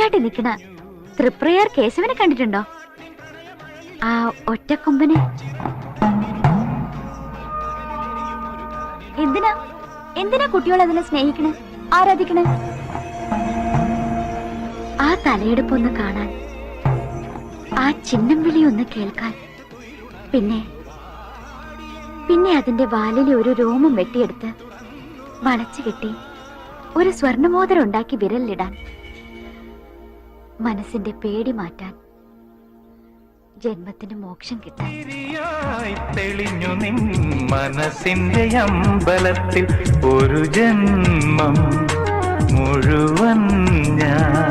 ആയിട്ട് നിൽക്കണ തൃപ്രയാർ കേശവനെ കണ്ടിട്ടുണ്ടോ? ആ ഒറ്റക്കൊമ്പനെ എന്തിനാ? എന്തിനാ കുട്ടികൾ അതിനെ സ്നേഹിക്കണേ? ആരാധിക്കണേ? ആ തലയെടുപ്പൊന്ന് കാണാൻ ആ ചിഹ്നം വിളി ഒന്ന് കേൾക്കാൻ. പിന്നെ പിന്നെ അതിന്റെ വാലിലെ ഒരു രോമം വെട്ടിയെടുത്ത് വളച്ചു കെട്ടി ഒരു സ്വർണമോതിരം ഉണ്ടാക്കി വിരലിടാൻ. മനസ്സിന്റെ പേടി മാറ്റാൻ ജന്മത്തിന് മോക്ഷം കിട്ടാൻ. തെളിഞ്ഞു നിൻ മനസ്സിന്റെ അമ്പലത്തിൽ ഒരു ജന്മം മുഴുവൻ ഞാൻ